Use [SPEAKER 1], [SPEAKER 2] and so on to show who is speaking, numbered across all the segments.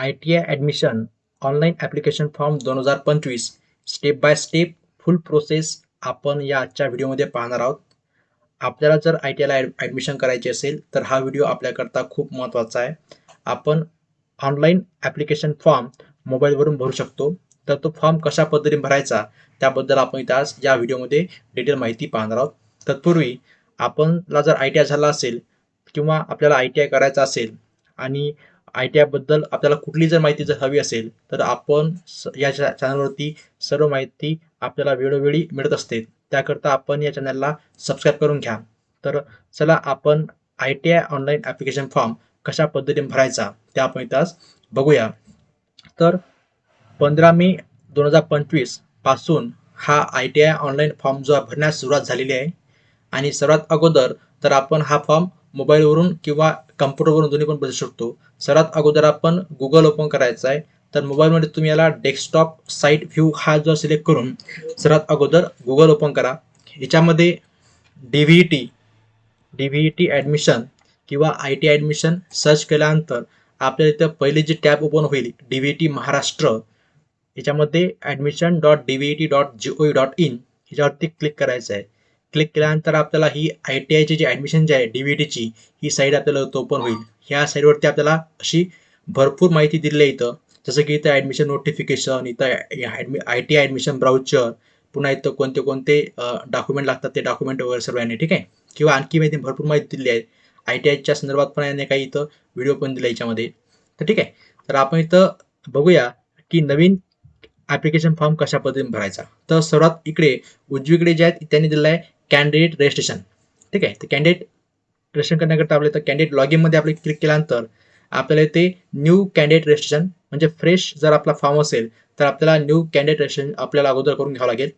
[SPEAKER 1] I T I admission online application form दोन हजार पंचवीस. Step by step full process आपण या आजच्या व्हिडिओमध्ये पाहणार आहोत. आपल्याला जर आय टी आयला ॲड ॲडमिशन करायची असेल तर हा व्हिडिओ आपल्याकरता खूप महत्त्वाचा आहे. आपण ऑनलाईन ॲप्लिकेशन फॉर्म मोबाईलवरून भरू शकतो. तर तो फॉर्म कशा पद्धतीने भरायचा त्याबद्दल आपण इथे आज या व्हिडिओमध्ये डिटेल माहिती पाहणार आहोत. तत्पूर्वी आपणला जर आय टी आय झाला असेल किंवा आपल्याला आय टी आय करायचा असेल आणि आय टी आयबद्दल आपल्याला कुठली जर माहिती जर हवी असेल तर आपण स या चॅनलवरती सर्व माहिती आपल्याला वेळोवेळी मिळत असते. त्याकरता आपण या चॅनलला सबस्क्राईब करून घ्या. तर चला आपण I T I online application form कशा पद्धतीने भरायचा ते आपण इथं आज बघूया. तर पंधरा मे दोन हजार पंचवीसपासून हा I T I online form जो भरण्यास सुरुवात झालेली आहे. आणि सर्वात अगोदर तर आपण हा फॉर्म मोबाईलवरून किंवा कम्प्युटरवरून दोन्ही पण बसू शकतो. सर्वात अगोदर आपण गुगल ओपन करायचं आहे. तर मोबाईलमध्ये तुम्ही याला डेस्कटॉप साईट व्ह्यू हा जो सिलेक्ट करून सर्वात अगोदर गुगल ओपन करा. याच्यामध्ये D V T D V T admission किंवा आय टी ॲडमिशन सर्च केल्यानंतर आपल्याला इथं पहिले जी टॅब ओपन होईल डी व्ही टी महाराष्ट्र याच्यामध्ये admission dot D V T dot G O dot in ह्याच्यावरती क्लिक करायचं आहे. क्लिक केल्यानंतर आपल्याला ही आय टी आयची जी ॲडमिशन जी आहे डी व्ही टीची ही साईट आपल्याला ओपन होईल. ह्या साईडवरती आपल्याला अशी भरपूर माहिती दिली आहे इथं. जसं की इथं ॲडमिशन नोटिफिकेशन इथं ॲडमि आय टी ॲडमिशन ब्राउचर पुन्हा इथं कोणते कोणते डॉक्युमेंट लागतात ते डॉक्युमेंट वगैरे सर्व याने ठीक आहे? किंवा आणखी माहिती भरपूर माहिती दिली आहे. आय टी आयच्या संदर्भात पण याने काही इथं व्हिडिओ पण दिला याच्यामध्ये. तर ठीक आहे. तर आपण इथं बघूया की नवीन ॲप्लिकेशन फॉर्म कशा पद्धतीने भरायचा. तर सर्वात इकडे उजवीकडे जे आहेत त्यांनी दिलं आहे कॅन्डिडेट रजिस्ट्रेशन ठीक आहे? तर कॅन्डिडेट रजिस्ट्रेशन करण्याकरता आपल्या इथं कॅन्डिडेट लॉग इनमध्ये आपले क्लिक केल्यानंतर आपल्याला इथे न्यू कॅन्डिडेट रजिस्ट्रेशन म्हणजे फ्रेश जर आपला फॉर्म असेल तर आपल्याला न्यू कॅन्डिडेट रजिस्ट्रेशन आपल्याला अगोदर करून घ्यावं लागेल.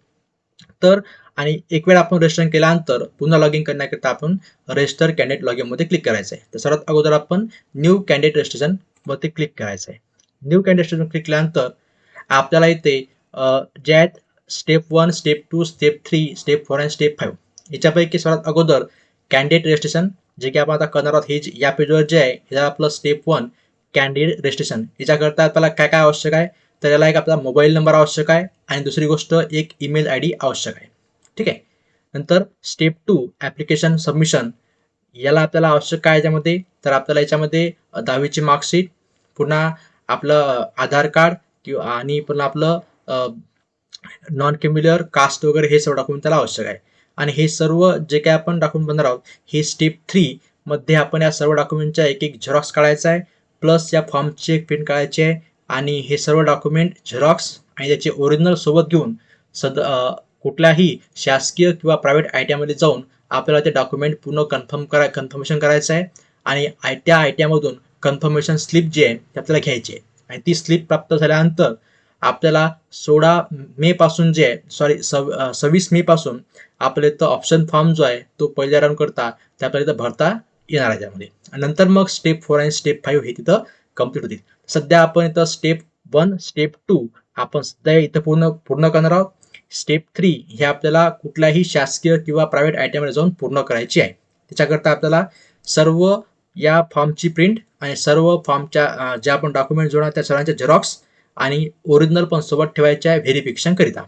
[SPEAKER 1] तर आणि एक वेळ आपण रजिस्ट्रेशन केल्यानंतर पुन्हा लॉग इन करण्याकरता आपण रजिस्टर कॅन्डिडेट लॉग इनमध्ये क्लिक करायचं आहे तर सर्वात अगोदर आपण न्यू कॅन्डिडेट रजिस्ट्रेशन वरती क्लिक करायचं आहे न्यू कॅन्डिडेट रजिस्ट्रेशन क्लिक केल्यानंतर आपल्याला इथे ज्यात step one step two step three step four and step five याच्यापैकी सर्वात अगोदर कॅन्डिडेट रजिस्ट्रेशन जे की आपण आता करणार आहोत हे या पेजवर जे आहे हे आपलं स्टेप वन कॅन्डिडेट रजिस्ट्रेशन याच्याकरता आपल्याला काय काय आवश्यक आहे? तर याला एक आपला मोबाईल नंबर आवश्यक आहे आणि दुसरी गोष्ट एक ईमेल आय डी आवश्यक आहे. ठीक आहे? नंतर स्टेप टू ॲप्लिकेशन सबमिशन याला आपल्याला आवश्यक काय याच्यामध्ये? तर आपल्याला याच्यामध्ये दहावीची मार्कशीट पुन्हा आपलं आधार कार्ड किंवा आणि पुन्हा आपलं नॉन क्युम्युलर कास्ट वगैरे हे सर्व डॉक्युमेंट त्याला आवश्यक आहे. आणि हे सर्व जे काय आपण डॉक्युमेंट बनणार आहोत हे स्टेप थ्री मध्ये आपण या सर्व डॉक्युमेंटचा एक एक झेरॉक्स काढायचा आहे प्लस या फॉर्मची एक प्रिंट काढायची आहे आणि हे सर्व डॉक्युमेंट झेरॉक्स आणि त्याचे ओरिजिनल सोबत घेऊन सद कुठल्याही शासकीय किंवा प्रायव्हेट आय टी आयमध्ये जाऊन आपल्याला ते डॉक्युमेंट पूर्ण कन्फर्म करा कन्फर्मेशन करायचं आहे आणि आय त्या आय टी आयमधून कन्फर्मेशन स्लिप जी आहे ती आपल्याला घ्यायची आहे. आणि ती स्लिप प्राप्त झाल्यानंतर आपल्याला सोळा मे पासून जे आहे सॉरी सव सव्वीस मे पासून आपल्या इथं ऑप्शन फॉर्म जो आहे तो पहिल्या राऊंड करता ते आपल्याला इथं भरता येणार आहे त्यामध्ये. नंतर मग स्टेप फोर आणि स्टेप फाईव्ह हे तिथं कंप्लीट होतील. सध्या आपण इथं स्टेप वन स्टेप टू आपण सध्या इथं पूर्ण पूर्ण करणार आहोत. स्टेप थ्री हे आपल्याला कुठल्याही शासकीय किंवा प्रायव्हेट आय टीमध्ये जाऊन पूर्ण करायची आहे. त्याच्याकरता आपल्याला सर्व या फॉर्मची प्रिंट आणि सर्व फॉर्मच्या ज्या आपण डॉक्युमेंट जोडणार त्या सर्वांच्या झेरॉक्स आणि ओरिजिनल पण सोबत ठेवायचे आहे व्हेरिफिकेशन करिता.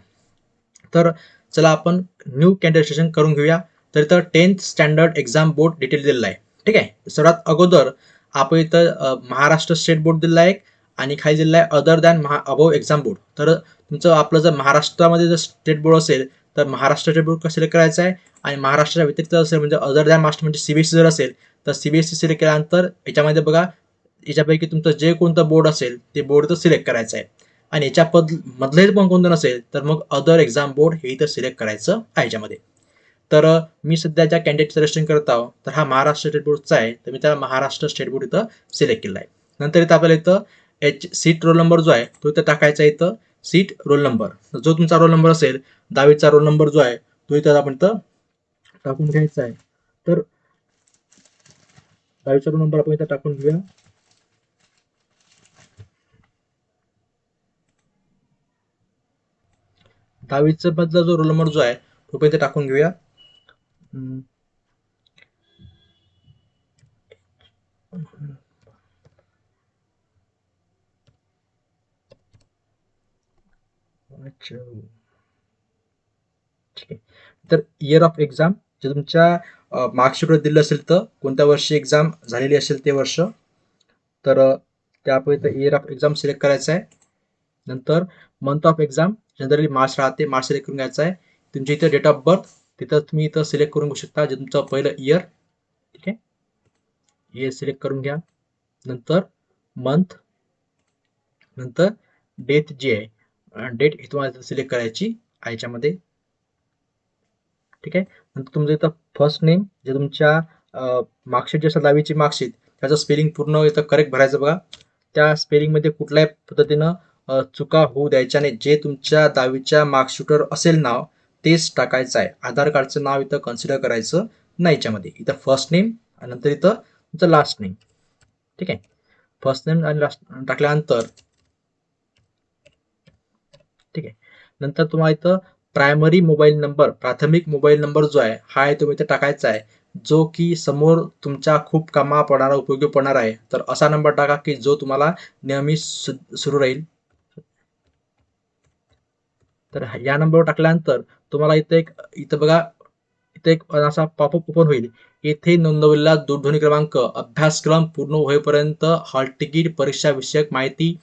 [SPEAKER 1] तर चला आपण न्यू कॅन्डिडेशन करून घेऊया. तर इथं tenth standard exam board detail दिलेला आहे. ठीक आहे? सर्वात अगोदर आपण इथं महाराष्ट्र स्टेट बोर्ड दिलेला आहे आणि खाली दिलेला आहे other than Maha above exam board तर तुमचं आपलं जर महाराष्ट्रामध्ये जर स्टेट बोर्ड असेल तर महाराष्ट्र स्टेट बोर्ड सिलेक्ट करायचं आहे? आणि महाराष्ट्राच्या व्यतिरिक्त असेल म्हणजे अदर दॅन महाराष्ट्र म्हणजे सीबीएसई जर असेल तर सीबीएसई सिलेक्ट केल्यानंतर याच्यामध्ये बघा याच्यापैकी तुमचं जे कोणतं बोर्ड असेल ते बोर्ड तर सिलेक्ट करायचं आहे. आणि याच्या पद मधले पण कोणतं नसेल तर मग अदर एक्झाम बोर्ड हे इथं सिलेक्ट करायचं आहे याच्यामध्ये. तर मी सध्या ज्या कॅन्डिडेट सिलेक्शन करत आहोत तर हा महाराष्ट्र स्टेट बोर्डचा आहे तर मी त्याला महाराष्ट्र स्टेट बोर्ड इथं सिलेक्ट केला आहे. नंतर इथं आपल्याला इथं एच सीट रोल नंबर जो आहे तो इथं टाकायचा आहे इथं सीट रोल नंबर जो तुमचा रोल नंबर असेल दहावीचा रोल नंबर जो आहे तो इथं आपण इथं टाकून घ्यायचा आहे. तर दहावीचा रोल नंबर आपण इथं टाकून घेऊया. दहावीचा मधला जो रोल नंबर जो आहे तो पण इथे टाकून घेऊया. अच्छा. ठीक तर इयर ऑफ एक्झाम जे तुमच्या मार्कशीटवर दिलं असेल तर कोणत्या वर्षी एक्झाम झालेली असेल ते वर्ष तर त्यापैकी इयर ऑफ एक्झाम सिलेक्ट करायचं आहे. नंतर month of exam generally March राहते मार्च सिलेक्ट करून घ्यायचं आहे. तुमची इथं डेट ऑफ बर्थ तिथं तुम्ही इथं सिलेक्ट करून घेऊ शकता जे तुमचं पहिलं इयर ठीक आहे? इयर सिलेक्ट करून घ्या. नंतर मंथ नंतर डेट जी आहे डेट ही तुम्हाला सिलेक्ट करायची आहे याच्यामध्ये. ठीक आहे? नंतर तुमचं इथं फर्स्ट नेम जे तुमच्या मार्कशीट जे असतात दहावीची मार्कशीट त्याचं स्पेलिंग पूर्ण इथं करेक्ट भरायचं बघा. त्या स्पेलिंगमध्ये कुठल्याही पद्धतीनं चुका होऊ द्यायच्या नाही जे तुमच्या दहावीच्या मार्कशीटवर असेल नाव तेच टाकायचं आहे. आधार कार्डचं नाव इथं कन्सिडर करायचं नाही याच्यामध्ये. इथं फर्स्ट नेम आणि नंतर इथं तुमचं लास्ट नेम ठीक आहे? फर्स्ट नेम आणि लास्ट टाकल्यानंतर ठीक आहे? नंतर तुम्हाला इथं प्रायमरी मोबाईल नंबर प्राथमिक मोबाईल नंबर जो आहे हा आहे तुम्ही इथे टाकायचा आहे. जो की समोर तुमच्या खूप कामा पडणारा उपयोगी पडणार आहे. तर असा नंबर टाका की जो तुम्हाला नेहमी सु- सुरू राहील. तर या नंबरवर टाकल्यानंतर तुम्हाला इथे एक इथं बघा इथे एक असा पॉपअप ओपन होईल. येथे नोंदवलेला दूरध्वनी क्रमांक अभ्यासक्रम पूर्ण होईपर्यंत हॉल तिकीट परीक्षा विषयक माहिती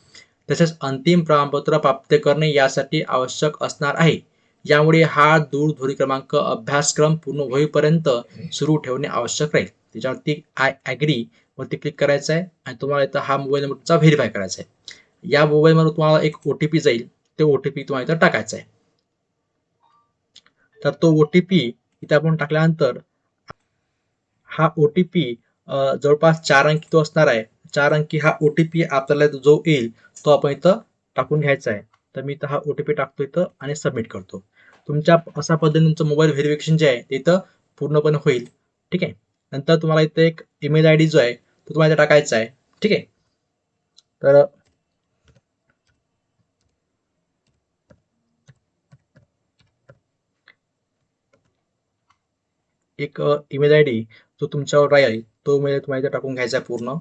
[SPEAKER 1] तसेच अंतिम प्रमाणपत्र प्राप्त करणे यासाठी आवश्यक असणार आहे. यामुळे हा दूरध्वनी क्रमांक अभ्यासक्रम पूर्ण होईपर्यंत सुरू ठेवणे आवश्यक राहील. त्याच्यावरती आय ॲग्री वरती क्लिक करायचं आहे आणि तुम्हाला इथं हा मोबाईल नंबरचा व्हेरीफाय करायचा आहे. या मोबाईलमध्ये तुम्हाला एक ओ टी पी जाईल. ते ओ टी पी तुम्हाला इथं टाकायचा आहे. तर तो ओ टी पी आपण टाकल्यानंतर हा ओ टी पी जवळपास चार अंकी तो असणार आहे. चार अंकी हा ओ टी पी आपल्याला जो येईल तो आपण इथं टाकून घ्यायचा आहे. तर मी इथं हा ओ टी पी टाकतो इथं आणि सबमिट करतो. तुमच्या अशा पद्धतीने तुमचं मोबाईल व्हेरिफिकेशन जे आहे ते इथं पूर्णपणे होईल. ठीक आहे? नंतर तुम्हाला इथं एक ईमेल आय डी जो आहे तो तुम्हाला इथं टाकायचा आहे. ठीक आहे? तर एक ईमेल आय डी जो तुमच्यावर राहील तो ईमेल तुम्हाला इथं टाकून घ्यायचा आहे पूर्ण.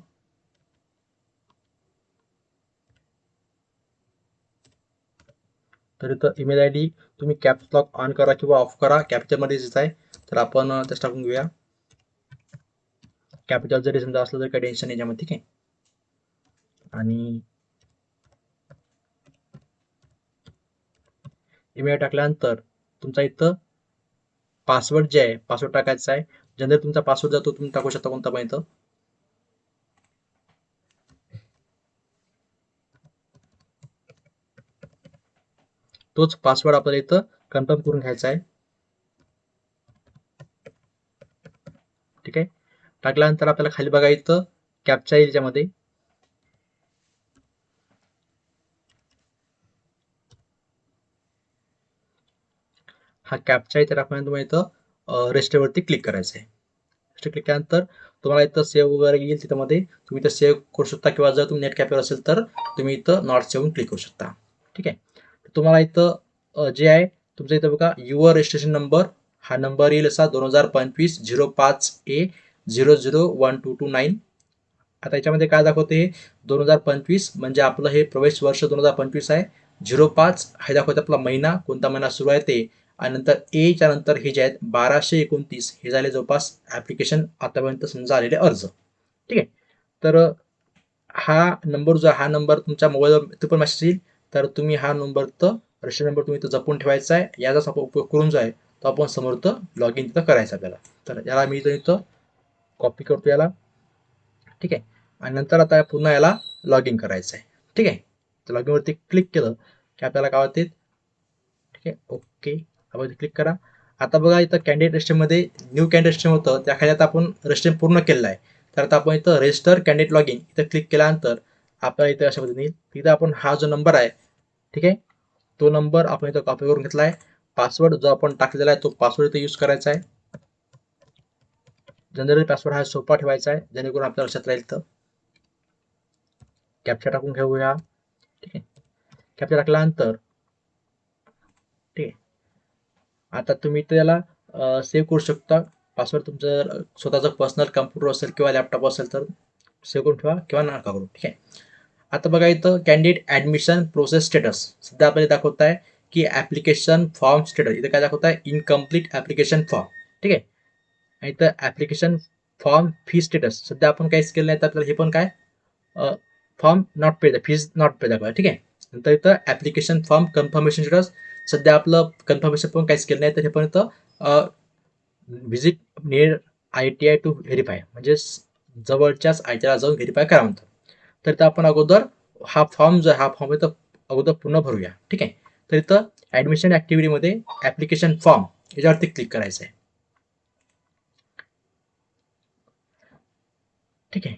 [SPEAKER 1] तर इथं ईमेल आय डी तुम्ही कॅप्स लॉक ऑन करा किंवा ऑफ करा. कॅप्चरमध्ये दिसत आहे तर आपण त्याच टाकून घेऊया. कॅपिटल जरी समजा असलं तरी काही टेन्शन नाही याच्यामध्ये ठीक आहे? आणि ईमेल टाकल्यानंतर तुमचा इथं पासवर्ड जे आहे पासवर्ड टाकायचा आहे. जनरल तुमचा पासवर्ड जातो तुम्ही टाकू शकता कोणता पण इथं. तोच पासवर्ड आपल्याला इथं कन्फर्म करून घ्यायचा आहे. ठीक आहे? टाकल्यानंतर आपल्याला खाली बघा इथं कॅपचा येईल याच्यामध्ये. हा कॅपचा इथे टाकल्यानंतर तुम्हाला इथं रेजिस्टरवरती क्लिक करायचं आहे रेजिस्टर क्लिक केल्यानंतर तुम्हाला इथं सेव्ह वगैरे येईल तिथंमध्ये. तुम्ही इथं सेव्ह करू शकता किंवा जर तुम्ही नेट कॅपवर असेल तर तुम्ही इथं नॉट सेवून क्लिक करू शकता. ठीक आहे? तुम्हाला इथं जे आहे तुमचं इथं बघा युअर रजिस्ट्रेशन नंबर हा नंबर येईल असा दोन हजार पंचवीस झिरो पाच A zero zero one two two nine. आता याच्यामध्ये काय दाखवते हे? दोन हजार पंचवीस म्हणजे आपलं हे प्रवेश वर्ष दोन हजार पंचवीस आहे. झिरो पाच हे दाखवते आपला महिना कोणता महिना सुरू आहे ते. आणि नंतर एच्या नंतर हे जे आहेत बाराशे एकोणतीस हे झाले जवळपास ॲप्लिकेशन आतापर्यंत समजा आलेले अर्ज. ठीक आहे? तर हा नंबर जो हा नंबर तुमच्या मोबाईलवर तो पण मेसेज येईल. तर तुम्ही हा नंबर तर रजिस्टर नंबर तुम्ही इथं जपून ठेवायचा आहे. याचाच आपण उपयोग करून जो आहे तो आपण समोर तर लॉग इन तिथं करायचा आपल्याला. तर याला मी इथं इथं कॉपी करतो याला. ठीक आहे? आणि नंतर आता पुन्हा याला लॉग इन करायचं आहे. ठीक आहे? तर लॉग इनवरती क्लिक केलं की आपल्याला काय होते? ठीक आहे? ओके आपण क्लिक करा. आता बघा इथं कॅन्डिडेट रजिस्टरमध्ये न्यू कॅन्डिडेट रजिस्टर होतं. त्याखाली आता आपण रजिस्टर पूर्ण केलेलं आहे. तर आता आपण इथं रजिस्टर कॅन्डिडेट लॉग इन इथं क्लिक केल्यानंतर आपल्याला इथं अशा पद्धतीने तिथं आपण हा जो नंबर आहे ठीक आहे? तो नंबर आपण इथं कॉपी करून घेतला आहे. पासवर्ड जो आपण टाकलेला आहे तो पासवर्ड इथं यूज करायचा आहे. जनरल पासवर्ड हा सोपा ठेवायचा आहे जेणेकरून आपल्या लक्षात राहील तर कॅप्चा टाकून घेऊया ठीक आहे? कॅप्चा टाकल्यानंतर ठीक आहे? आता तुम्ही त्याला सेव्ह करू शकता. पासवर्ड तुमचं जर स्वतःचं पर्सनल कम्प्युटर असेल किंवा लॅपटॉप असेल तर सेव्ह करून ठेवा किंवा नका करू. ठीक आहे? आता बघा इथं कॅन्डिडेट ॲडमिशन प्रोसेस स्टेटस सध्या आपण दाखवत आहे की ॲप्लिकेशन फॉर्म स्टेटस इथं काय दाखवत आहे? इनकम्प्लीट ॲप्लिकेशन फॉर्म ठीक आहे? आणि इथं ॲप्लिकेशन फॉर्म फी स्टेटस सध्या आपण काहीच केलं नाही तर आपल्याला हे पण काय? Form not paid fees not pay दाखवा. ठीक आहे? नंतर इथं ॲप्लिकेशन फॉर्म कन्फर्मेशन स्टेटस सध्या आपलं कन्फर्मेशन पण काहीच केलं नाही तर हे visit near I T I to verify म्हणजे जवळच्याच आय टी आयला जाऊन व्हेरीफाय करा म्हणतो तर इथं आपण अगोदर हा फॉर्म जो हा फॉर्म इथं अगोदर पूर्ण भरूया. ठीक आहे? तर इथं ॲडमिशन ॲक्टिव्हिटीमध्ये ॲप्लिकेशन फॉर्म याच्यावरती क्लिक करायचं आहे ठीक आहे?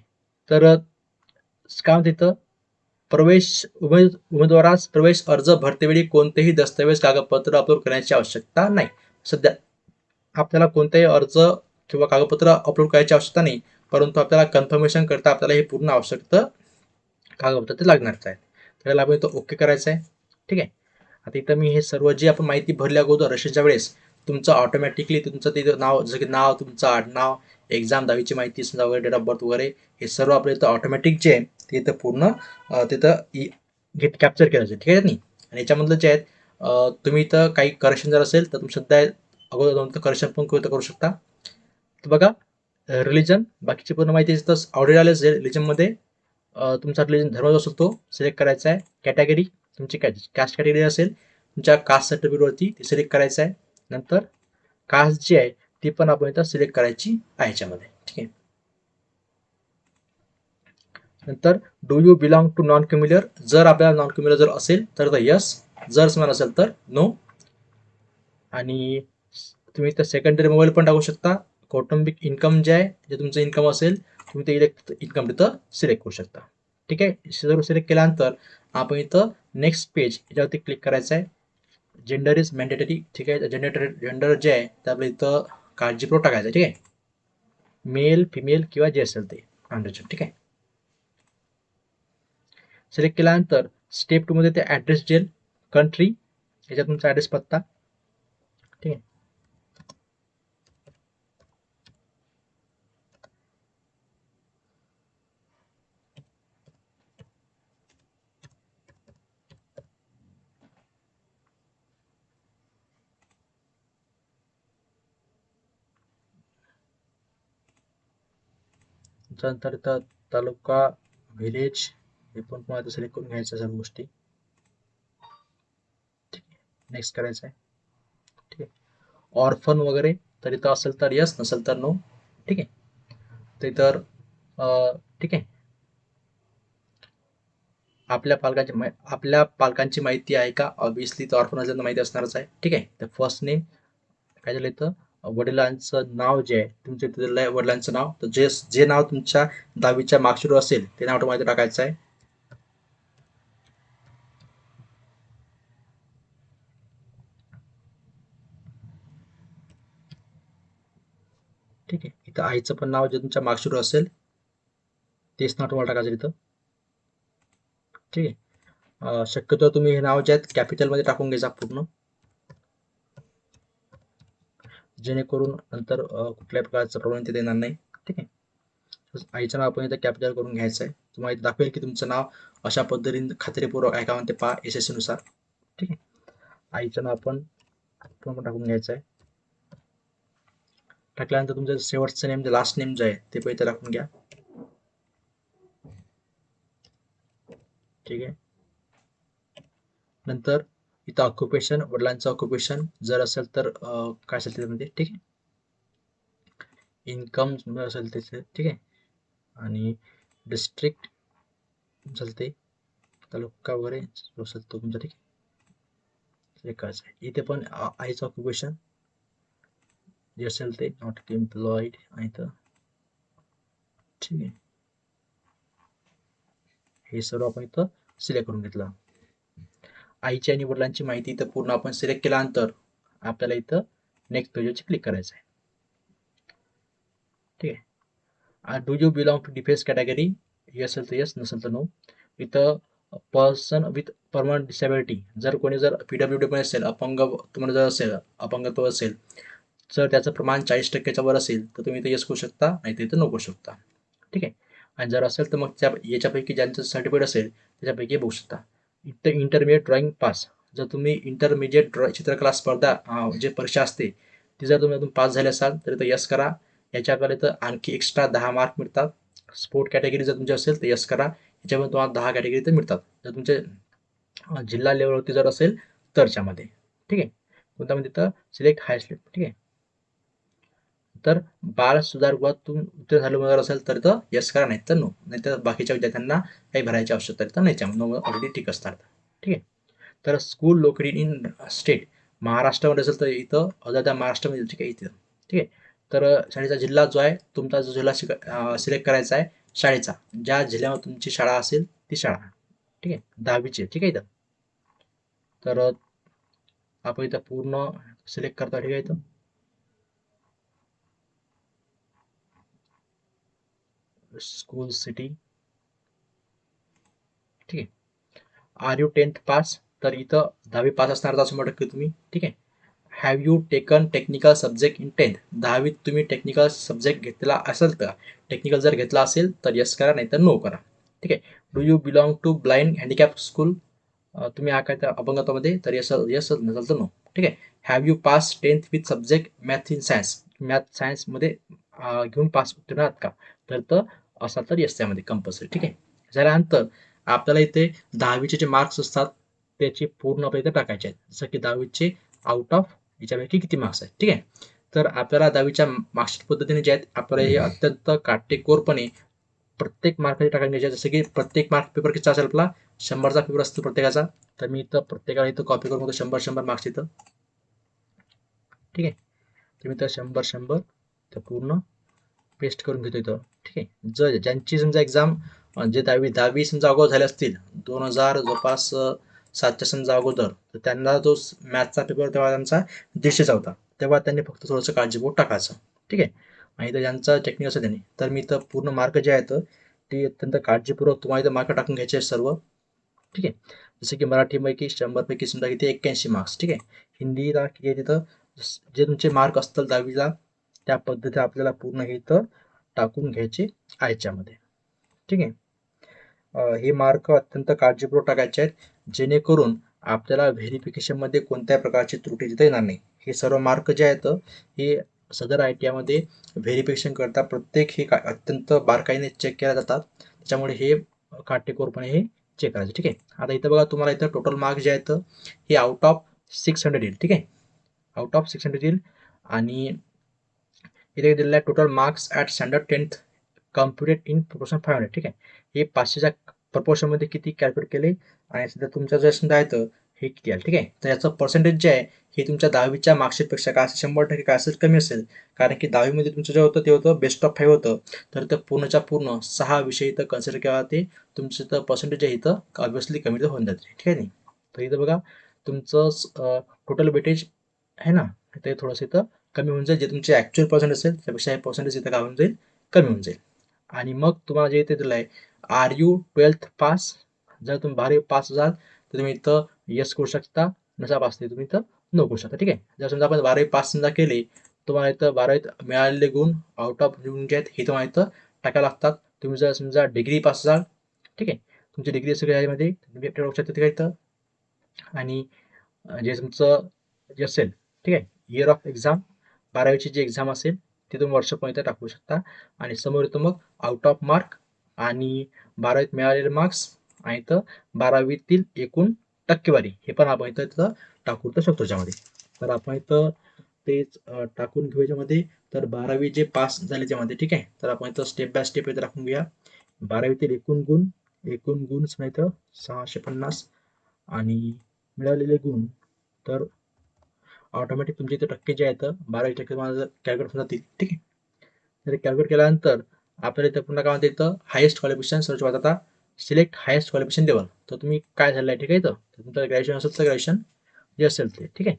[SPEAKER 1] तर काय म्हणते इथं? प्रवेश उमेद उमेदवारास प्रवेश अर्ज भरतेवेळी कोणतेही दस्तऐवज कागदपत्र अपलोड करण्याची आवश्यकता नाही. सध्या आपल्याला कोणतेही अर्ज किंवा कागदपत्र अपलोड करायची आवश्यकता नाही परंतु आपल्याला कन्फर्मेशन करता आपल्याला हे पूर्ण आवश्यकता कागदपत्र ते लागणार आहेत. त्याला आपण इथं ओके करायचं आहे. ठीक आहे? आता इथं मी हे सर्व जी आपण माहिती भरल्या अगोदर रशियाच्या वेळेस तुमचं ऑटोमॅटिकली तुमचं तिथं नाव जसं की नाव तुमचं आडनाव एक्झाम दहावीची माहिती समजा वगैरे डेट ऑफ बर्थ वगैरे हे सर्व आपलं इथं ऑटोमॅटिक जे आहे ते इथं पूर्ण तिथं गेट कॅप्चर केलं जाईल ठीक आहे नाही आणि याच्यामधलं जे आहेत तुम्ही इथं काही करेक्शन जर असेल तर तुम्ही सध्या अगोदर जाऊन करेक्शन पण करू शकता. तर बघा रिलिजन बाकीची पूर्ण माहिती तर ऑलरेडी आले असेल रिलिजनमध्ये तुमचा रिलिजन धर्म जो असतो तो सिलेक्ट करायचा आहे कॅटेगरी तुमची कॅ कास्ट कॅटेगरी असेल तुमच्या कास्ट सर्टिफिकेटवरती ती सिलेक्ट करायचं आहे. नंतर कास्ट जी आहे ती पण आपण इथं सिलेक्ट करायची आहे याच्यामध्ये ठीक आहे? नंतर do you belong to non क्युम्युलर जर आपल्याला नॉन क्युम्युलर जर असेल तर यस जर समान असेल तर नो आणि तुम्ही इथं सेकंडरी मोबाईल पण टाकू शकता. कौटुंबिक इन्कम जे आहे जे तुमचं इन्कम असेल तुम्ही ते इलेक्ट इन्कम तिथं सिलेक्ट करू शकता. ठीक आहे? जर सिलेक्ट केल्यानंतर आपण इथं नेक्स्ट पेज याच्यावरती क्लिक करायचं आहे. जेंडर इज मॅन्डेटरी ठीक आहे? जेंडर जेंडर जे आहे ते आपलं इथं काळजीपूर्वक टाकायचं ठीक आहे? मेल फिमेल किंवा जे असेल ते. अंडरचं ठीक आहे? सिलेक्ट केल्यानंतर स्टेप टू मध्ये ते ॲड्रेस जेल कंट्री याच्यात तुमचा ॲड्रेस पत्ता. ठीक आहे. नंतर तालुका व्हिलेज हे पण तुम्हाला सिलेक्ट करून घ्यायचं सर्व गोष्टी. ठीक आहे. नेक्स्ट करायचं आहे ठीक आहे. ऑर्फन वगैरे तर इथं असेल तर यस नसेल तर नो ठीक आहे. ते तर ठीक आहे. आपल्या पालकांची आपल्या पालकांची माहिती आहे का? ऑब्विसली तर ऑर्फन असेल तर माहिती असणारच आहे. ठीक आहे. तर फर्स्ट नेम काय झालं इथं? वडिलांचं नाव जे आहे तुमच्या वडिलांचं नाव तर जे जे नाव तुमच्या दहावीच्या मार्कशीटवर असेल ते नाव तुम्हाला टाकायचं आहे. ठीक आहे. इथं आईचं पण नाव जे तुमच्या मार्कशीटवर असेल तेच नाव तुम्हाला टाकायचं इथं. ठीक आहे. शक्यतो तुम्ही हे नाव जे आहेत कॅपिटलमध्ये टाकून घ्यायचा पूर्ण. जेणेकरून नंतर कुठल्याही प्रकारचा प्रॉब्लेम तिथे येणार नाही. ठीक आहे. आईचं नाव आपण इथं कॅपिटल करून घ्यायचं आहे तुम्हाला इथं दाखवेल की तुमचं नाव अशा पद्धतीने खात्रीपूर्वक आहे का म्हणते पहा एस एसनुसार ठीक आहे. आईचं नाव आपण टाकून घ्यायचं आहे टाकल्यानंतर तुमचं शेवटचं नेम जे लास्ट नेम जे आहे ते पण इथे टाकून घ्या. ठीक आहे? नंतर इथं ऑक्युपेशन वडिलांचं ऑक्युपेशन जर असेल तर काय असेल त्याच्यामध्ये? ठीक आहे? इन्कम असेल त्याचे ठीक आहे? आणि डिस्ट्रिक्ट चालते तालुका वगैरे असेल तो तुमचा ठीक आहे? करायचं आहे इथे पण आईचं ऑक्युपेशन जे असेल ते नॉट एम्प्लॉईड आहे तर ठीक आहे. हे सर्व आपण इथं सिलेक्ट करून घेतलं. आईची आणि वडिलांची माहिती इथं पूर्ण आपण सिलेक्ट केल्यानंतर आपल्याला इथं नेक्स्ट पेजवरची क्लिक करायचं आहे ठीक आहे. Do you belong to defence category yes असेल तर यस नसेल तर नो इथं पर्सन विथ परमनंट डिसेबिलिटी जर कोणी जर पी डब्ल्यू डी असेल अपंग तुम्हाला जर असेल अपंगत्व असेल जर त्याचं प्रमाण चाळीस टक्क्याच्या वर असेल तर तुम्ही इथं यस करू शकता नाही तर इथं नको करू शकता. ठीक आहे? आणि जर असेल तर मग त्या याच्यापैकी ज्यांचं सर्टिफिकेट असेल त्याच्यापैकी बघू शकता. इथं इंटरमिडिएट ड्रॉइंग पास जर तुम्ही इंटरमिजिएट ड्रॉ चित्रकला स्पर्धा जे परीक्षा असते ती जर तुम्ही अजून पास झाले असाल तर इथं यस करा. याच्याकडे तर आणखी एक्स्ट्रा दहा मार्क मिळतात. स्पोर्ट कॅटेगरी जर तुमची असेल तर यस करा. याच्यामध्ये तुम्हाला दहा कॅटेगरी तर मिळतात. जर तुमचे जिल्हा लेवलवरती जर असेल तरच्यामध्ये ठीक आहे? कोणत्यामध्ये तर सिलेक्ट हायस्ट ठीक आहे? तर बाल सुधारगृहातून उत्तीर्ण झालं वगैरे असेल तर तर यस करा नाही तर नो नाही तर बाकीच्या विद्यार्थ्यांना काही भरायची आवश्यकता तर नाही. त्यामुळे ऑलरेडी ठीक असतात. ठीक आहे? तर स्कूल लोकेटेड इन स्टेट महाराष्ट्रामध्ये असेल तर इथं अदर महाराष्ट्रामध्ये ठीक आहे इथं. ठीक आहे? तर शाळेचा जिल्हा जो आहे तुमचा जो जिल्हा सिलेक्ट करायचा आहे शाळेचा. ज्या जिल्ह्यावर तुमची शाळा असेल ती शाळा. ठीक आहे? दहावीची ठीक आहे इथं? तर आपण इथं पूर्ण सिलेक्ट करता. ठीक आहे इथं? स्कूल सिटी ठीक आहे. आर यू टेन्थ पास तर इथं दहावी पास असणार तर असं की तुम्ही ठीक आहे. Have you taken technical subject in tenth दहावीत तुम्ही टेक्निकल सब्जेक्ट घेतला असेल तर टेक्निकल जर घेतला असेल तर यस करा नाही तर नो करा. ठीक आहे. Do you belong to blind handicap school तुम्ही हा काय तर अपंगत्वामध्ये तर यस यस नसेल तर नो ठीक आहे. Have you pass tenth with subject math in science math सायन्समध्ये घेऊन पास उत्तीर्ण आहात का? तर तर असाल तर एस त्यामध्ये कंपल्सरी ठीक आहे? झाल्यानंतर आपल्याला इथे दहावीचे जे मार्क्स असतात त्याचे पूर्ण आपल्या इथे टाकायचे आहेत. जसं की दहावीचे आउट ऑफ याच्यापैकी किती मार्क्स आहेत? ठीक आहे? तर आपल्याला दहावीच्या मार्कशीट पद्धतीने जे आहेत आपल्याला हे अत्यंत काटेकोरपणे प्रत्येक मार्काचे टाकायला घ्यायचे जसं की प्रत्येक मार्क पेपर किती असेल आपला? शंभरचा पेपर असतो प्रत्येकाचा. तर मी इथं प्रत्येकाला इथं कॉपी करून शंभर शंभर मार्क्स इथं. ठीक आहे? तर मी इथं शंभर शंभर तर पूर्ण पेस्ट करून घेतो इथं. ठीक आहे? जर ज्यांची समजा एक्झाम जे दहावी दहावी समजा अगोदर झाले असतील दोन हजार जवळपास सातच्या समजा अगोदर तर त्यांना जो मॅथचा पेपर तेव्हा त्यांचा दीडशेचा होता. तेव्हा त्यांनी फक्त थोडंसं काळजीपूर्वक टाकायचं. ठीक आहे? आणि इथं ज्यांचा टेक्निक असं त्यांनी. तर मी इथं पूर्ण मार्क जे आहेत ते अत्यंत काळजीपूर्वक तुम्हाला इथं मार्क टाकून घ्यायचे आहेत सर्व. ठीक आहे? जसं की मराठीपैकी शंभरपैकी समजा किती? एक्क्याऐंशी मार्क्स ठीक आहे? हिंदीला किती तिथं जे तुमचे मार्क असतील दहावीला त्या पद्धती आपल्याला पूर्ण हे इथं टाकून घ्यायचे आयच्यामध्ये ठीक आहे? हे मार्क अत्यंत काळजीपूर्वक टाकायचे आहेत जेणेकरून आपल्याला व्हेरिफिकेशनमध्ये कोणत्याही प्रकारची त्रुटी देता येणार नाही. हे सर्व मार्क जे आहेत हे सदर आय टी आयमध्ये व्हेरिफिकेशन करता प्रत्येक हे का अत्यंत बारकाईने चेक केल्या जातात. त्याच्यामुळे हे काटेकोरपणे हे चेक करायचे. ठीक आहे? आता इथं बघा तुम्हाला इथं टोटल मार्क जे आहेत हे आउट ऑफ सिक्स हंड्रेड येईल. ठीक आहे? आउट ऑफ सिक्स हंड्रेड येईल. आणि इथे दिलेलं आहे total marks at standard tenth computed in proportion five hundred ठीक आहे? हे पाचशेच्या प्रपोर्शनमध्ये किती कॅल्क्युलेट केले? आणि सध्या तुमचं जे समजा आहे तर हे किती आलं ठीक आहे? तर याचं पर्सेंटेज जे आहे हे तुमच्या दहावीच्या मार्कशीटपेक्षा काय असेल? शंभर टक्के काय असेल? कमी असेल. कारण की दहावीमध्ये तुमचं जे होतं ते होतं बेस्ट ऑफ फाईव्ह होतं. तर ते पूर्णच्या पूर्ण सहा विषय इथं कन्सिडर केला ते तुमचं इथं पर्सेंटेज आहे इथं ऑब्विसली कमी तर होऊन जाते. ठीक आहे नाही तर इथं बघा तुमचं टोटल वेटेज आहे ना? ते थोडंसं इथं कमी होऊन जाईल. जे तुमचे ॲक्च्युअल पर्सेंट असेल त्यापेक्षा हे पर्सेंटेज इथं काय होऊन जाईल कमी होऊन जाईल. आणि मग तुम्हाला जे इथे दिलं आहे आर यू ट्वेल्थ पास जर तुम्ही बारावी पास असाल तर तुम्ही इथं यस करू शकता. नसा पास ते तुम्ही इथं नो करू शकता. ठीक आहे? जर समजा आपण बारावी पास समजा केले तुम्हाला इथं बारावीत मिळालेले गुण आउट ऑफ गुण जे आहेत हे तुम्हाला इथं टाकायला लागतात. तुम्ही जर समजा डिग्री पास असाल ठीक आहे? तुमची डिग्री असेल यामध्ये तुम्ही टाकू शकता ठीक इथं. आणि जे तुमचं जे असेल ठीक आहे? इयर ऑफ एक्झाम बारावीची जी एक्झाम असेल ती तुम्ही वर्ष इथं टाकू शकता. आणि समोर येतो मग आउट ऑफ मार्क आणि बारावीत मिळालेले मार्क्स आणि तर बारावीतील एकूण टक्केवारी. हे पण आपण इथं तिथं टाकू तर शकतो त्याच्यामध्ये तर आपण इथं तेच टाकून घेऊ याच्यामध्ये. तर बारावी जे पास झाले त्यामध्ये ठीक आहे? तर आपण इथं स्टेप बाय स्टेप इथं टाकून घेऊया. बारावीतील एकूण गुण एकूण गुण नाही तर सहाशे पन्नास आणि मिळालेले गुण. तर ऑटोमॅटिक तुमचे इथे टक्के जे आहेत बारावी टक्के तुम्हाला कॅल्क्युलेट होऊन जातील. ठीक आहे? तर कॅल्क्युलेट केल्यानंतर आपल्याला इथं पुन्हा काय म्हणते इथं हायेस्ट क्वालिफिकेशन सर्च वाचा आता. सिलेक्ट हायेस्ट क्वालिफिकेशन लेवल तर तुम्ही काय झालं आहे? ठीक आहे इथं? तर तुमचं ग्रॅज्युएशन असेल तर ग्रॅज्युएशन जे असेल ते. ठीक आहे?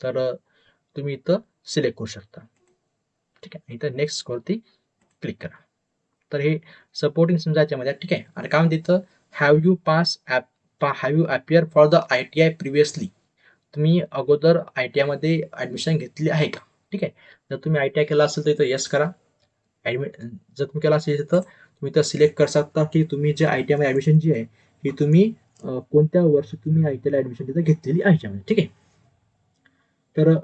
[SPEAKER 1] तर तुम्ही इथं सिलेक्ट करू शकता. ठीक आहे? इथं नेक्स्ट वरती क्लिक करा. तर हे सपोर्टिंग समजा याच्यामध्ये ठीक आहे? आणि काय म्हणते इथं have you pass app have you appear for the I T I previously तुम्ही अगोदर आय टी आयमध्ये ॲडमिशन घेतली आहे का? ठीक आहे. जर तुम्ही आय टी आय केला असेल तर इथं येस करा. ॲडमि जर तुम्ही केला असेल तर तुम्ही इथं सिलेक्ट करू शकता की तुम्ही जे आय टी आयमध्ये ॲडमिशन जी आहे ही तुम्ही कोणत्या वर्षी तुम्ही आय टी आयला ॲडमिशन तिथं घेतलेली आहे याच्यामध्ये ठीक आहे. तर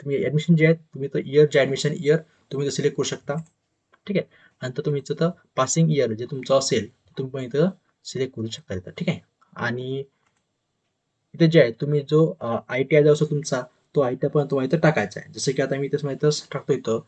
[SPEAKER 1] तुम्ही ॲडमिशन जे आहे तुम्ही तर इयर जे ॲडमिशन इयर तुम्ही तर सिलेक्ट करू शकता. ठीक आहे. नंतर तुम्ही इथं पासिंग इयर जे तुमचं असेल ते तुम्ही पण इथं सिलेक्ट करू शकता इथं. ठीक आहे. आणि इथे जे आहे तुम्ही जो आय टी आय जो असतो तुमचा तो आय टी आय पण तुम्हाला इथं टाकायचा आहे. जसं की आता मी इथं इथं टाकतो इथं.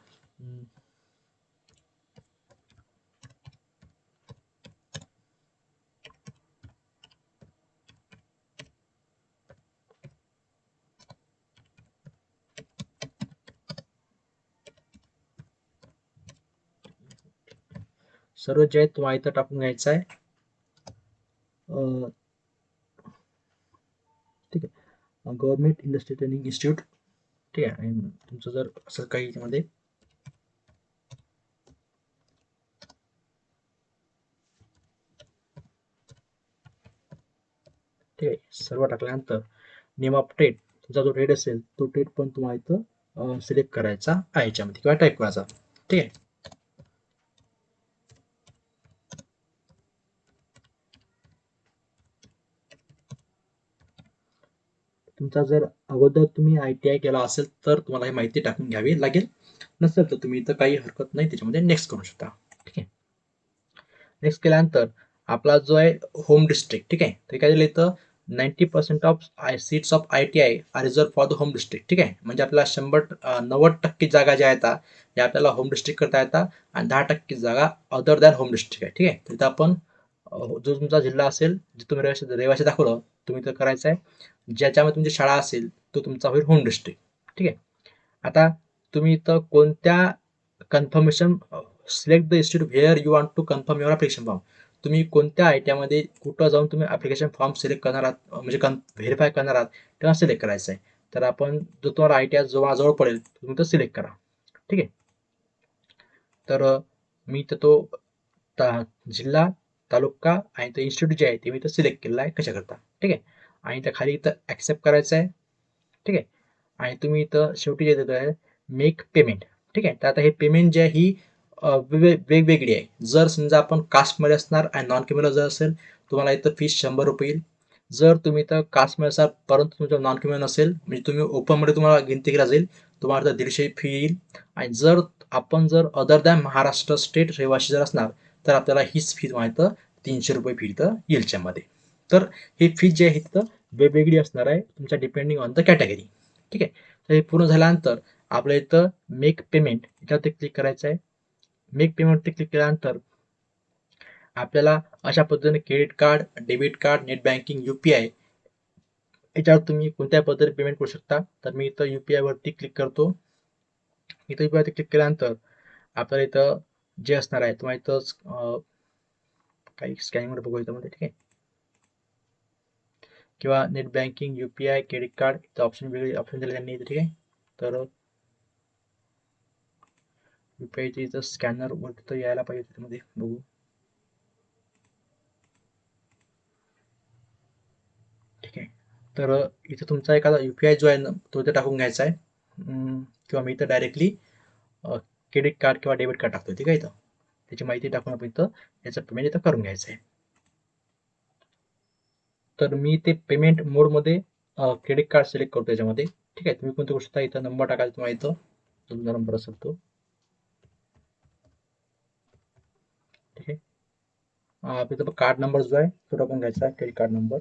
[SPEAKER 1] सर्व जे आहे तुम्हाला इथं टाकून घ्यायचं आहे अ, ठीक आहे गव्हर्नमेंट इंडस्ट्री ट्रेनिंग इन्स्टिट्यूट. ठीक आहे आणि तुमचं जर असं काही याच्यामध्ये ठीक आहे सर्व टाकल्यानंतर नेम ऑफ ट्रेड तुमचा जो ट्रेड असेल तो ट्रेड पण तुम्हाला इथं सिलेक्ट करायचा आहे याच्यामध्ये किंवा टाईप करायचा. ठीक आहे. तुमचा जर अगोदर तुम्ही आय टी आय केला असेल तर तुम्हाला ही माहिती टाकून घ्यावी लागेल. नसेल तर तुम्ही इथं काही हरकत नाही त्याच्यामध्ये नेक्स्ट करू शकता. ठीक आहे? नेक्स्ट केल्यानंतर आपला जो आहे होम डिस्ट्रिक्ट ठीक आहे? ते काय दिलं इथं? Ninety percent of I seats of I T I are reserve for the home district ठीक आहे? म्हणजे आपल्याला शंभर नव्वद टक्के जागा ज्या आहेत त्या आपल्याला होम डिस्ट्रिक्ट करता येतात आणि दहा टक्के जागा अदर दॅन होम डिस्ट्रिक्ट आहे ठीक आहे? तिथं आपण जो तुमचा जिल्हा असेल जे तुम्ही रहिवासी रहिवासी दाखवलं तुम्ही तर करायचं आहे. ज्याच्यामध्ये तुमची शाळा असेल तो तुमचा होईल होम डिस्ट्रिक्ट ठीक आहे? आता तुम्ही इथं कोणत्या confirmation select the institute where you want to confirm your application form तुम्ही कोणत्या आय टी आयमध्ये कुठं जाऊन तुम्ही ॲप्लिकेशन फॉर्म सिलेक्ट करणार आहात म्हणजे कन व्हेरीफाय करणार आहात तेव्हा सिलेक्ट करायचं आहे तर आपण जो तुम्हाला आय टी आय जवळ जवळ पडेल तुम्ही तो सिलेक्ट करा. ठीक आहे? तर मी तर तो ता जिल्हा तालुका आणि तो इन्स्टिट्यूट जे आहे ते मी तर सिलेक्ट केलेला आहे कशाकरता. ठीक आहे? आणि त्या खाली इथं ॲक्सेप्ट करायचं आहे. ठीक आहे? आणि तुम्ही इथं शेवटी जे देतो आहे मेक पेमेंट ठीक आहे? तर आता हे पेमेंट जे आहे ही वेगवेगळी आहे. जर समजा आपण कास्टमध्ये असणार आणि नॉन क्रिमिनल जर असेल तुम्हाला इथं फीस शंभर रुपये येईल. जर तुम्ही इथं कास्टमध्ये असाल परंतु तुमचं नॉन क्रिमिनल नसेल म्हणजे तुम्ही ओपनमध्ये तुम्हाला गिनती केला जाईल तुम्हाला इथं दीडशे फी येईल. आणि जर आपण जर अदर दॅन महाराष्ट्र स्टेट रहिवासी जर असणार तर आपल्याला हीच फी तुम्हाला इथं तीनशे रुपये फी इथं येईल तर ही फी जी आहे इथं वेगवेगळी असणार आहे तुमच्या डिपेंडिंग ऑन द कॅटेगरी ठीक आहे? तर हे पूर्ण झाल्यानंतर आपल्या इथं मेक पेमेंट याच्यावरती क्लिक करायचं आहे. मेक पेमेंटवरती क्लिक केल्यानंतर आपल्याला अशा पद्धतीने credit card debit card net banking U P I याच्यावर तुम्ही कोणत्या पद्धतीने पेमेंट करू शकता. तर मी इथं यू पी आयवरती क्लिक करतो. इथं यू पी आयवरती क्लिक केल्यानंतर आपल्याला इथं जे असणार आहे तुम्हाला इथं काही स्कॅनिंग बघू इथं मध्ये ठीक आहे? किंवा net banking U P I credit card इथं ऑप्शन वेगळे ऑप्शन दिले त्यांनी ठीक आहे? तर यू पी आयचे इथं स्कॅनर वर तिथं यायला पाहिजे त्याच्यामध्ये बघू. ठीक आहे. तर इथं तुमचा एखादा यू पी आय जो आहे ना तो इथे टाकून घ्यायचा आहे. किंवा मी इथं डायरेक्टली क्रेडिट कार्ड किंवा डेबिट कार्ड टाकतो ठीक आहे इथं. त्याची माहिती टाकून आपण इथं याचं पेमेंट इथं करून घ्यायचं आहे. तर मी ते पेमेंट मोडमध्ये क्रेडिट कार्ड सिलेक्ट करतो याच्यामध्ये. ठीक आहे? तुम्ही कोणती गोष्ट इथं नंबर टाकायचा तुम्हाला इथं. तुमचा नंबर असेल तो. ठीक आहे? तिथं कार्ड नंबर जो आहे तो टाकून घ्यायचा आहे क्रेडिट कार्ड नंबर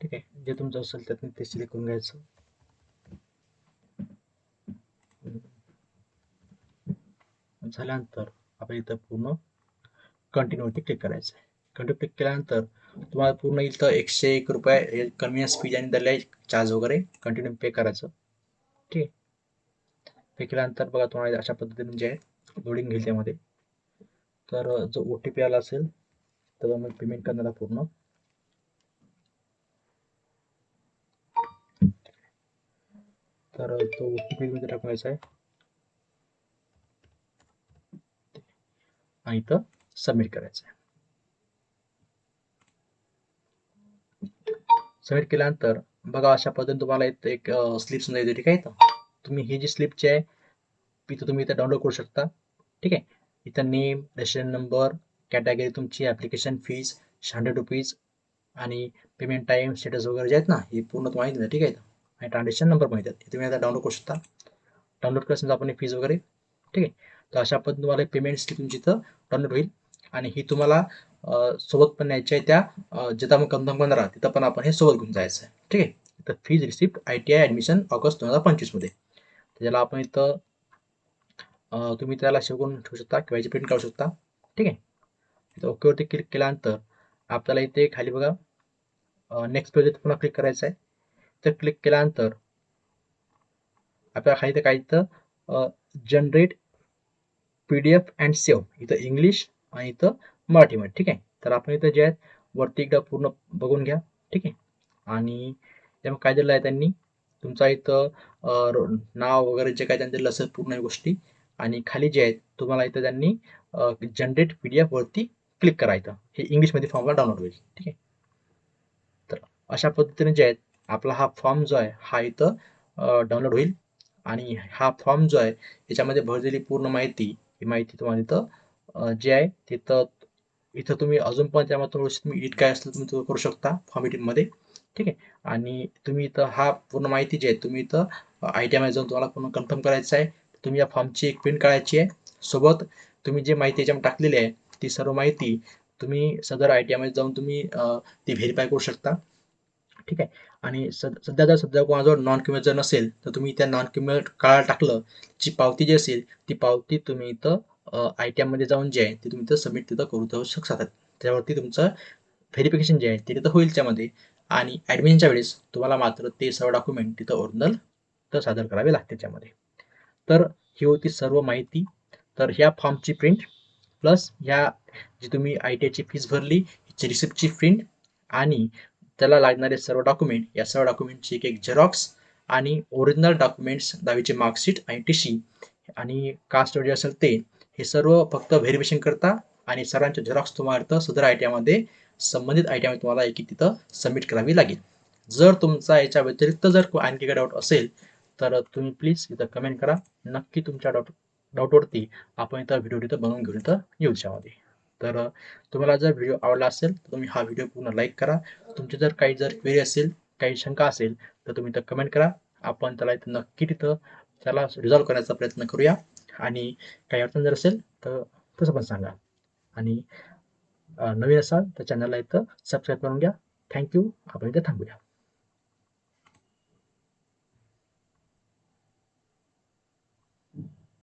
[SPEAKER 1] ठीक आहे? जे तुमचं असेल त्यात ते सिलेक्ट करून घ्यायचं. झाल्यानंतर आपण इथं पूर्ण कंटिन्यूवरती क्लिक करायचं आहे कंटिन्यू क्लिक केल्यानंतर तुम्हाला पूर्ण इथं एकशे एक रुपये कन्व्हिनियन्स फी आणि दिले चार्ज वगैरे कंटिन्यू पे करायचं. ठीक. आहे पे केल्यानंतर बघा तुम्हाला अशा पद्धतीने जे आहे लोडिंग घेईल त्यामध्ये. तर जो ओ टी पी आला असेल तर मग पेमेंट करण्याला पूर्ण. तर तो ओ टी पी मध्ये टाकायचा आहे. आणि इथं सबमिट करायचं आहे सबमिट केल्यानंतर बघा अशा पद्धतीने तुम्हाला इथं एक स्लिप समजा येते ठीक आहे? इथं तुम्ही ही जी स्लिपची आहे इथं तुम्ही इथं डाउनलोड करू शकता ठीक आहे? इथं नेम रेशन नंबर कॅटेगरी तुमची ॲप्लिकेशन फीज हंड्रेड रुपीज आणि पेमेंट टाईम स्टेटस वगैरे जे आहेत ना हे पूर्ण तुम्हाला माहिती ठीक आहे? आणि ट्रान्झॅक्शन नंबर माहिती आहेत तुम्ही आता डाउनलोड करू शकता. डाउनलोड करा समजा आपण फीज वगैरे ठीक आहे? तर अशा पद्धतीने तुम्हाला पेमेंट स्लिप तुमची इथं डाउनलोड होईल. आणि ही तुम्हाला सोबत पण न्यायची आहे त्या जिथं आपण कन्फर्म करणार आहात तिथं पण आपण हे सोबत घेऊन जायचं आहे. ठीक आहे? तर fees receipt I T I admission August दोन हजार पंचवीसमध्ये त्याला आपण इथं तुम्ही त्याला सेव्ह करून ठेवू शकता किंवा याची प्रिंट काढू शकता. ठीक आहे? इथं ओकेवरती क्लिक केल्यानंतर आपल्याला इथे खाली बघा नेक्स्ट पेज पुन्हा क्लिक करायचं आहे. तर क्लिक केल्यानंतर आपल्याला खाली इथं काय इथं generate P D F and save इथं इंग्लिश आणि इथं मराठीमध्ये ठीक आहे? तर आपण इथं जे आहेत वरती एकदा पूर्ण बघून घ्या ठीक आहे? आणि त्यामुळे काय दिलं आहे त्यांनी? तुमचा इथं नाव वगैरे जे काय त्यांनी दिलं असेल पूर्ण गोष्टी. आणि खाली जे आहेत तुम्हाला इथं त्यांनी जनरेट पी डी एफ वरती क्लिक करायचं हे इंग्लिशमध्ये फॉर्मला डाउनलोड होईल ठीक आहे? तर अशा पद्धतीने जे आहेत आपला हा फॉर्म जो आहे हा इथं डाउनलोड होईल. आणि हा फॉर्म जो आहे याच्यामध्ये भरलेली पूर्ण माहिती ही माहिती तुम्हाला इथं जे आहे तिथं इथं तुम्ही अजून पण त्यामध्ये थोडंसं तुम्ही एडिट काय असलं तुम्ही करू शकता फॉर्म एडिटमध्ये ठीक आहे? आणि तुम्ही इथं हा पूर्ण माहिती जी आहे तुम्ही इथं आय टी आयमध्ये जाऊन तुम्हाला पूर्ण कन्फर्म करायचं आहे. तुम्ही या फॉर्मची एक प्रिंट काढायची आहे. सोबत तुम्ही जे माहिती याच्यामध्ये टाकलेली आहे ती सर्व माहिती तुम्ही सदर आय टी आयमध्ये जाऊन तुम्ही ती व्हेरीफाय करू शकता. ठीक आहे? आणि सद सध्या जर सध्या कोणाजवळ नॉन क्युमेल जर नसेल तर तुम्ही त्या नॉन क्युमेल काळाला टाकलं जी पावती जी असेल ती पावती तुम्ही इथं आय टी आयमध्ये जाऊन जे आहे ते तुम्ही इथं सबमिट तिथं करू जाऊ शकता त्यावरती तुमचं व्हेरिफिकेशन जे आहे ते तिथं होईल त्यामध्ये. आणि ॲडमिशनच्या वेळेस तुम्हाला मात्र ते सर्व डॉक्युमेंट तिथं ओरिजिनल तर सादर करावे लागते त्यामध्ये. तर ही होती सर्व माहिती. तर ह्या फॉर्मची प्रिंट प्लस ह्या जी तुम्ही आय टी आयची फीस भरली ह्याची रिसिप्टची प्रिंट आणि त्याला लागणारे सर्व डॉक्युमेंट या सर्व डॉक्युमेंटची एक एक झेरॉक्स आणि ओरिजिनल डॉक्युमेंट्स दहावीचे मार्कशीट आणि टी सी आणि कास्ट जे असेल ते हे सर्व फक्त व्हेरिफिकेशन करता आणि सर्वांचे झेरॉक्स तुम्हाला इथं सदर आय टी आयमध्ये संबंधित आय टी आयमध्ये तुम्हाला एक तिथं सबमिट करावी लागेल. जर तुमचा याच्या व्यतिरिक्त जर को- आणखी काही डाऊट असेल तर तुम्ही प्लीज इथं कमेंट करा. नक्की तुमच्या डाऊट डाऊटवरती आपण इथं व्हिडिओ इथं बनवून घेऊन इथं येऊ त्यामध्ये तर तुम्हाला जर व्हिडिओ आवडला असेल तर तुम्ही हा व्हिडिओ पूर्ण लाईक करा. तुमची जर काही जर क्वेरी असेल काही शंका असेल तर तुम्ही इथं कमेंट करा. आपण त्याला इथं नक्की तिथं त्याला रिझॉल्व्ह करण्याचा प्रयत्न करूया. आणि काही अडचण जर असेल तर तसं पण सांगा. आणि नवीन असाल तर चॅनलला इथं सबस्क्राईब करून घ्या. थँक्यू आपण इथं थांबूया.